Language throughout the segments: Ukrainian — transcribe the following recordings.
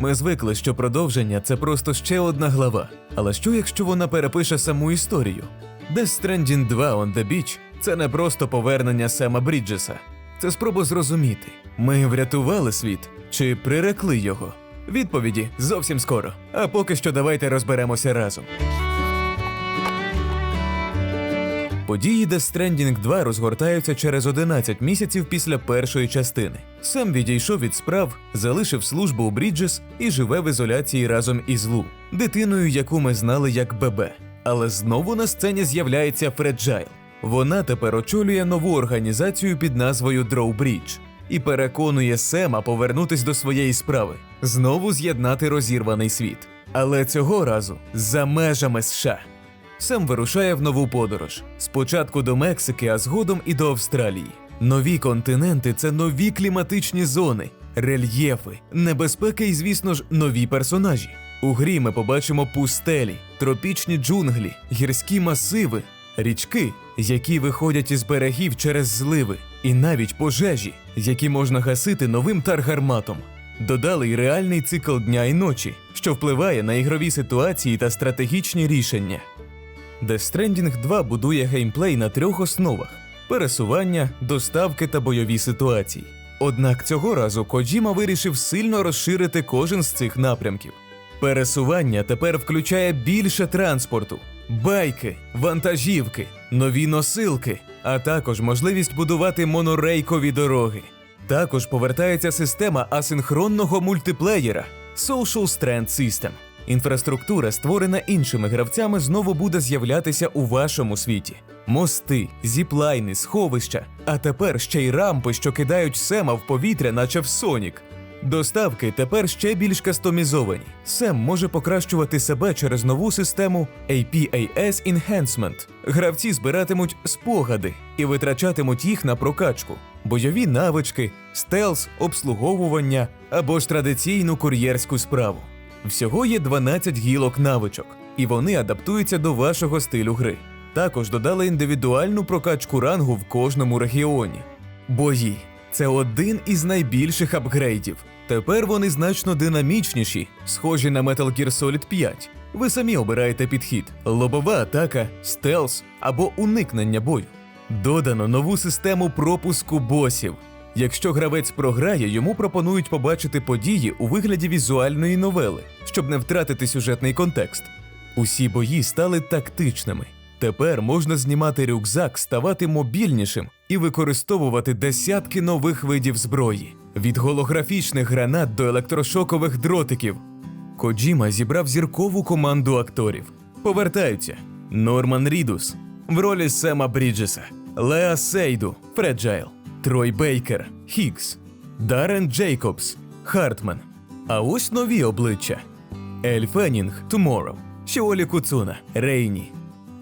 Ми звикли, що продовження це просто ще одна глава. Але що якщо вона перепише саму історію? Death Stranding 2 on the Beach – це не просто повернення Сема Бріджеса. Це спроба зрозуміти, ми врятували світ чи прирекли його. Відповіді зовсім скоро. А поки що давайте розберемося разом. Події Death Stranding 2 розгортаються через 11 місяців після першої частини. Сам відійшов від справ, залишив службу у Бріджес і живе в ізоляції разом із Лу, дитиною, яку ми знали як ББ. Але знову на сцені з'являється Фреджайл. Вона тепер очолює нову організацію під назвою Дроубрідж і переконує Сема повернутись до своєї справи, знову з'єднати розірваний світ. Але цього разу за межами США. Сем вирушає в нову подорож. Спочатку до Мексики, а згодом і до Австралії. Нові континенти це нові кліматичні зони, рельєфи, небезпеки і, звісно ж, нові персонажі. У грі ми побачимо пустелі, тропічні джунглі, гірські масиви, річки, які виходять із берегів через зливи, і навіть пожежі, які можна гасити новим таргарматом. Додали й реальний цикл дня і ночі, що впливає на ігрові ситуації та стратегічні рішення. Death Stranding 2 будує геймплей на трьох основах: пересування, доставки та бойові ситуації. Однак цього разу Коджіма вирішив сильно розширити кожен з цих напрямків. Пересування тепер включає більше транспорту, байки, вантажівки, нові носилки, а також можливість будувати монорейкові дороги. Також повертається система асинхронного мультиплеєра Social Strand System. Інфраструктура, створена іншими гравцями, знову буде з'являтися у вашому світі: мости, зіплайни, сховища, а тепер ще й рампи, що кидають Сема в повітря, наче в Сонік. Доставки тепер ще більш кастомізовані. Сем може покращувати себе через нову систему APAS Enhancement. Гравці збиратимуть спогади і витрачатимуть їх на прокачку, бойові навички, стелс, обслуговування або ж традиційну кур'єрську справу. Всього є 12 гілок навичок, і вони адаптуються до вашого стилю гри. Також додали індивідуальну прокачку рангу в кожному регіоні. Бої це один із найбільших апгрейдів. Тепер вони значно динамічніші, схожі на Metal Gear Solid 5. Ви самі обираєте підхід: лобова атака, стелс або уникнення бою. Додано нову систему пропуску босів. Якщо гравець програє, йому пропонують побачити події у вигляді візуальної новели, щоб не втратити сюжетний контекст. Усі бої стали тактичними. Тепер можна знімати рюкзак, ставати мобільнішим і використовувати десятки нових видів зброї від голографічних гранат до електрошокових дротиків. Коджіма зібрав зіркову команду акторів. Повертаються Норман Рідус в ролі Сема Бріджеса, Леа Сейду, Фреджайл, Трой Бейкер, Хіггс, Даррен Джейкобс, Хартман. А ось нові обличчя: Ель Феннінг, Туморроw, Шіолі Куцуна, Рейні,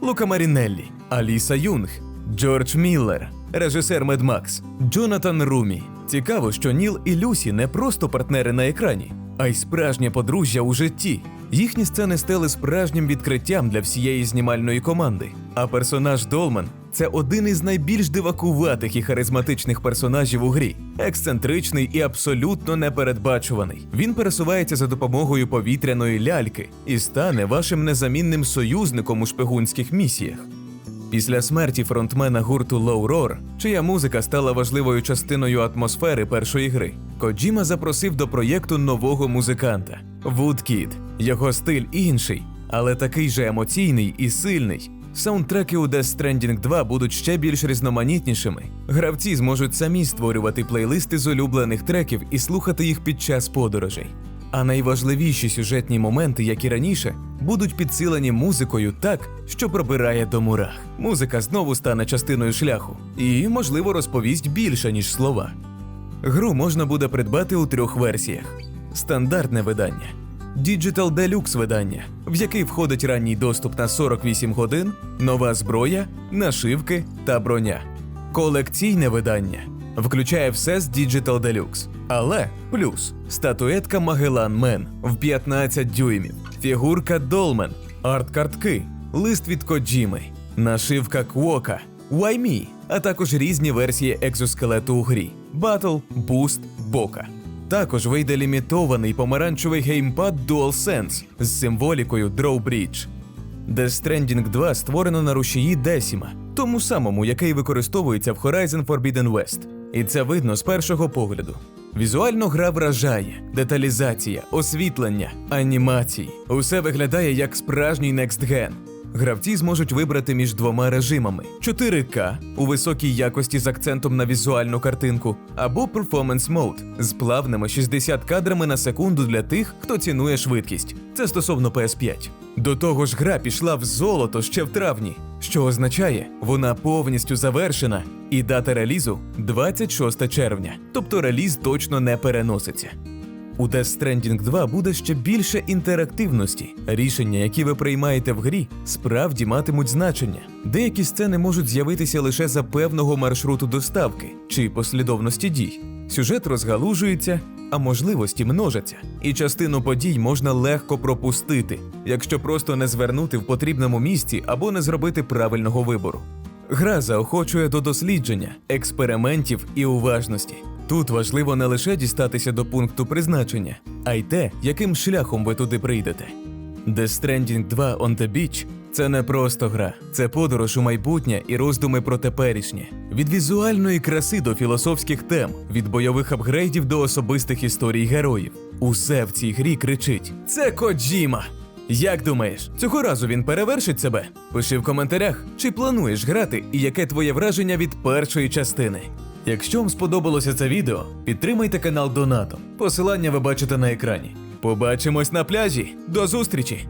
Лука Марінеллі, Аліса Юнг, Джордж Міллер, режисер Мед Макс, Джонатан Румі. Цікаво, що Ніл і Люсі не просто партнери на екрані, а й справжнє подружжя у житті. Їхні сцени стали справжнім відкриттям для всієї знімальної команди. А персонаж Долман це один із найбільш дивакуватих і харизматичних персонажів у грі, ексцентричний і абсолютно непередбачуваний. Він пересувається за допомогою повітряної ляльки і стане вашим незамінним союзником у шпигунських місіях. Після смерті фронтмена гурту Roar, чия музика стала важливою частиною атмосфери першої гри, Коджіма запросив до проєкту нового музиканта Woodkid. Його стиль інший, але такий же емоційний і сильний. Саундтреки у Death Stranding 2 будуть ще більш різноманітнішими. Гравці зможуть самі створювати плейлисти з улюблених треків і слухати їх під час подорожей. А найважливіші сюжетні моменти, як і раніше, будуть підсилені музикою так, що пробирає до мурах. Музика знову стане частиною шляху і, можливо, розповість більше, ніж слова. Гру можна буде придбати у трьох версіях: стандартне видання, Digital Deluxe видання, в який входить ранній доступ на 48 годин, нова зброя, нашивки та броня. Колекційне видання включає все з Digital Deluxe. Але плюс статуетка Магелан Мен в 15 дюймів, фігурка Долмен, арт-картки, лист від Коджіми, нашивка Квока, Why Me, а також різні версії екзоскелету у грі: Battle, Boost, Бока. Також вийде лімітований помаранчевий геймпад DualSense з символікою Drawbridge. Death Stranding 2 створено на рушії Decima, тому самому, який використовується в Horizon Forbidden West. І це видно з першого погляду. Візуально гра вражає, деталізація, освітлення, анімації. Усе виглядає як справжній Next Gen. Гравці зможуть вибрати між двома режимами: 4К у високій якості з акцентом на візуальну картинку, або Performance Mode з плавними 60 кадрами на секунду для тих, хто цінує швидкість. Це стосовно PS5. До того ж, гра пішла в золото ще в травні, що означає, вона повністю завершена, і дата релізу 26 червня, тобто реліз точно не переноситься. У Death Stranding 2 буде ще більше інтерактивності. Рішення, які ви приймаєте в грі, справді матимуть значення. Деякі сцени можуть з'явитися лише за певного маршруту доставки чи послідовності дій. Сюжет розгалужується, а можливості множаться, і частину подій можна легко пропустити, якщо просто не звернути в потрібному місці або не зробити правильного вибору. Гра заохочує до дослідження, експериментів і уважності. Тут важливо не лише дістатися до пункту призначення, а й те, яким шляхом ви туди прийдете. Death Stranding 2 On the Beach – це не просто гра, це подорож у майбутнє і роздуми про теперішнє. Від візуальної краси до філософських тем, від бойових апгрейдів до особистих історій героїв. Усе в цій грі кричить: Це Коджіма! Як думаєш, цього разу він перевершить себе? Пиши в коментарях, чи плануєш грати і яке твоє враження від першої частини. Якщо вам сподобалося це відео, підтримайте канал донатом. Посилання ви бачите на екрані. Побачимось на пляжі. До зустрічі!